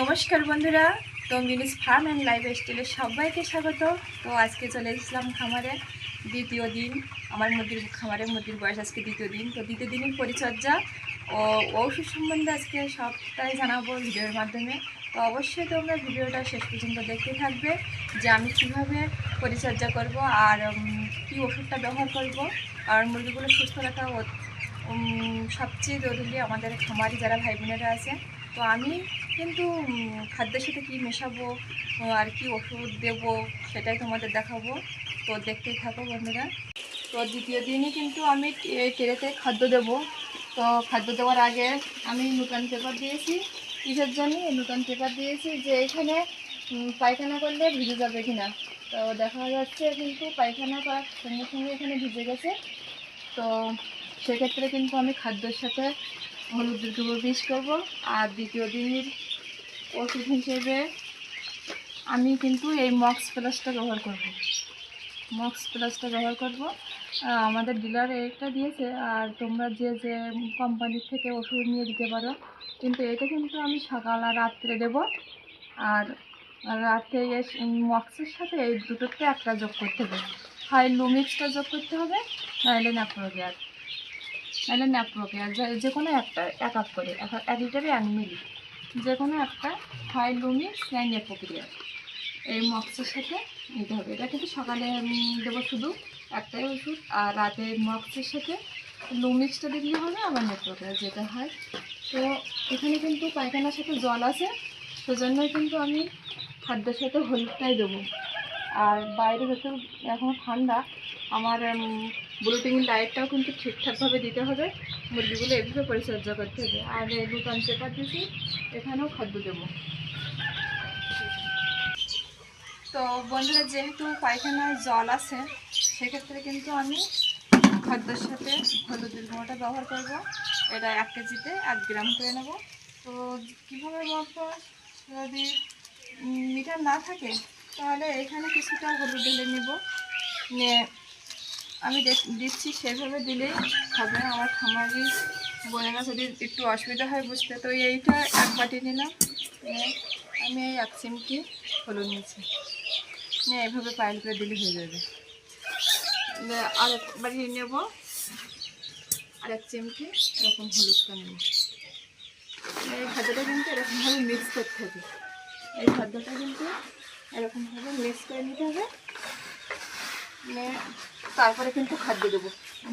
নমস্কার বন্ধুরা তো মিনিস ফার্ম অ্যান্ড লাইফ স্টাইলে সবাইকে স্বাগত। তো আজকে চলে এসেছিলাম খামারে, দ্বিতীয় দিন। আমার মুরগির খামারে মুরগির বয়স আজকে দ্বিতীয় দিন। তো দ্বিতীয় দিনের পরিচর্যা ও ঔষধ সম্বন্ধে আজকে সবটাই জানাব ভিডিওর মাধ্যমে। তো অবশ্যই তোমরা ভিডিওটা শেষ পর্যন্ত দেখতে থাকবে যে আমি কীভাবে পরিচর্যা করব আর কী ওষুধটা ব্যবহার করব। আর মুরগিগুলো সুস্থ রাখা সবচেয়ে জরুরি আমাদের খামারি যারা ভাই বোনেরা আছে তো আমি কিন্তু খাদ্যের সাথে কী মেশাবো আর কি ওষুধ দেবো সেটাই তোমাদের দেখাবো। তো দেখতেই থাকো বন্ধুরা। তো দ্বিতীয় দিনই কিন্তু আমি ট্রেতে খাদ্য দেব। তো খাদ্য দেওয়ার আগে আমি নূতন পেপার দিয়েছি। কিসের জন্য? নূতন পেপার দিয়েছি যে এখানে পায়খানা করলে ভিজে যাবে কিনা। তো দেখা যাচ্ছে কিন্তু পায়খানা করার সঙ্গে সঙ্গে এখানে ভিজে গেছে। তো সেক্ষেত্রে কিন্তু আমি খাদ্যের সাথে হলুদ গুঁড়ো বিষ করব। আর দ্বিতীয় দিনের ওষুধ হিসেবে আমি কিন্তু এই মক্স প্লাসটা ব্যবহার করব। মক্স প্লাসটা ব্যবহার করব। আমাদের ডিলার এটা দিয়েছে, আর তোমরা যে যে কোম্পানির থেকে ওষুধ নিয়ে দিতে পারো, কিন্তু এটা কিন্তু আমি সকাল আর রাত্রে দেবো। আর রাতে মক্সের সাথে এই দুটোতে একটা যোগ করতে হবে। হয় লুমিক্সটা যোগ করতে হবে নাহলে ন্যাপ্রোগিয়ার নাহলে ন্যাপ্রোগিয়ার যে কোনো একটা এক আপ করে। এক এক লিটারে এক মিলি। যে কোনো একটা লুমিক্স নাই নেপ্রোগিয়ার এই মক্সের সাথে নিতে হবে। এটা কিন্তু সকালে উম, দেবো শুধু একটাই ওষুধ। আর রাতে মক্সের সাথে লুমিক্সটা দিলে হবে আবার নেপ্রোগিয়ার যেটা হয় তো এখানে কিন্তু পায়খানার সাথে জল আছে। সেজন্যই কিন্তু আমি খাদ্যের সাথে হলুদটাই দেবো। আর বাইরে যত এখন ঠান্ডা আমার ব্লুটিং ডায়েটটাও কিন্তু ঠিকঠাকভাবে দিতে হবে। মুরগিগুলো এভাবে পরিচর্যা করতে হবে। আর এই দুটান পেপার দিয়েছি এখানেও খাদ্য দেবো। তো বন্ধুরা, যেহেতু পায়খানায় জল আছে, সেক্ষেত্রে কিন্তু আমি খাদ্যের সাথে হলুদের গুঁড়োটা ব্যবহার করব। এটা এক কেজিতে এক গ্রাম করে নেব। তো কীভাবে মাপবো যদি মিটার না থাকে, তাহলে এখানে কিছুটা হলুদ ঢেলে নেব। নিয়ে আমি দিচ্ছি, সেভাবে দিলেই হবে। আমার খামারি বোনেরা যদি একটু অসুবিধা হয় বুঝতে। তো এইটা এক বাটি নিলাম। আমি এই এক চিমটি হলুদ নিচ্ছি নিয়ে এইভাবে পাইল করে দিলে হয়ে যাবে। আর বাটি নেব। এক চিমটি, এরকম হলুদটা নেব। এই খাদ্যটা কিন্তু এরকমভাবে মিক্স করতে হবে। এই খাদ্যটা কিন্তু এরকমভাবে মিক্স করে নিতে হবে। তারপরে কিন্তু খাদ্য দেবো।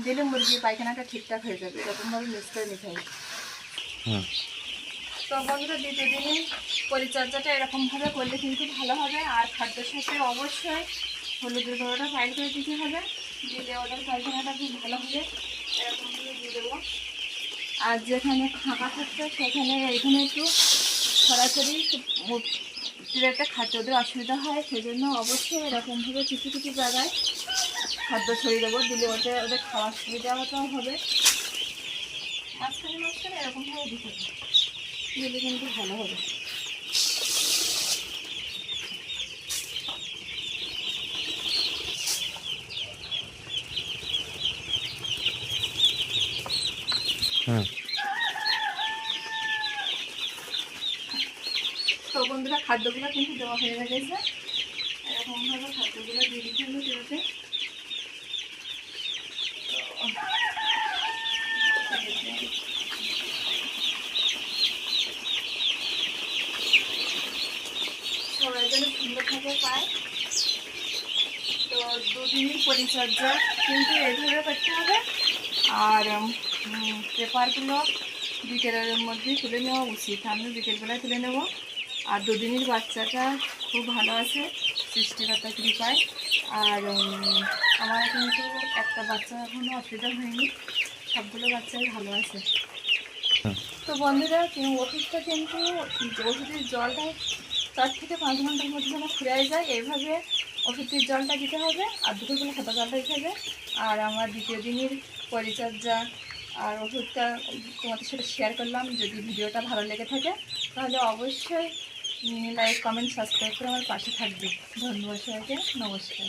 দিলে মুরগি পায়খানাটা ঠিকঠাক হয়ে যাবে এরকমভাবে মিক্স করে নিতে হবে। তো বন্ধুরা দ্বিতীয় দিনে পরিচর্যাটা এরকমভাবে করলে কিন্তু ভালো হবে। আর খাদ্যের সাথে অবশ্যই হলুদের গুঁড়োটা ফাইল করে দিতে হবে। দিলে ওদের পায়খানাটা খুব ভালো হবে। এরকমভাবে দিয়ে দেবো। আর যেখানে ফাঁকা থাকছে সেখানে এখানে একটু সরাসরি ট্রেতে খাদ্য ওদের অসুবিধা হয় সেজন্য অবশ্যই এরকমভাবে কিছু কিছু জায়গায় খাদ্য ছড়িয়ে দেবো দিলে ওদের ওদের খাওয়ার সুবিধাটাও হবে। মাঝখানে মাঝখানে এরকমভাবে দিতে হবে। দিলে কিন্তু ভালো হবে। তো বন্ধুরা খাদ্যগুলো কিন্তু দেওয়া হয়ে গেছে। এরকমভাবে খাদ্যগুলো দিয়ে দিতে হবে। যেন সুন্দরভাবে পায়। তো দুদিনই পরিচর্যা কিন্তু এইভাবে করতে হবে। আর পেপারগুলো বিকেলের মধ্যে তুলে নেওয়া উচিত। আমি বিকেলবেলায় তুলে নেব। আর দুদিনের বাচ্চাটা খুব ভালো আছে সৃষ্টিকর্তা কৃপায়। আর আমার কিন্তু একটা বাচ্চা এখনও অসুবিধা হয়নি। সবগুলো বাচ্চাই ভালো আছে। তো বন্ধুরা ওষুধটা কিন্তু ওষুধের জলটা চার থেকে পাঁচ ঘণ্টার মধ্যে যেন ফুরাই যায় এইভাবে ওষুধের জলটা দিতে হবে আর দুপুরবেলা সাদা জলটা দিতে হবে। আর আমার দ্বিতীয় দিনের পরিচর্যা আর ওষুধটা তোমাদের সাথে শেয়ার করলাম। যদি ভিডিওটা ভালো লেগে থাকে, তাহলে অবশ্যই লাইক কমেন্ট সাবস্ক্রাইব করে আমার পাশে থাকবে। ধন্যবাদ সবাইকে। নমস্কার।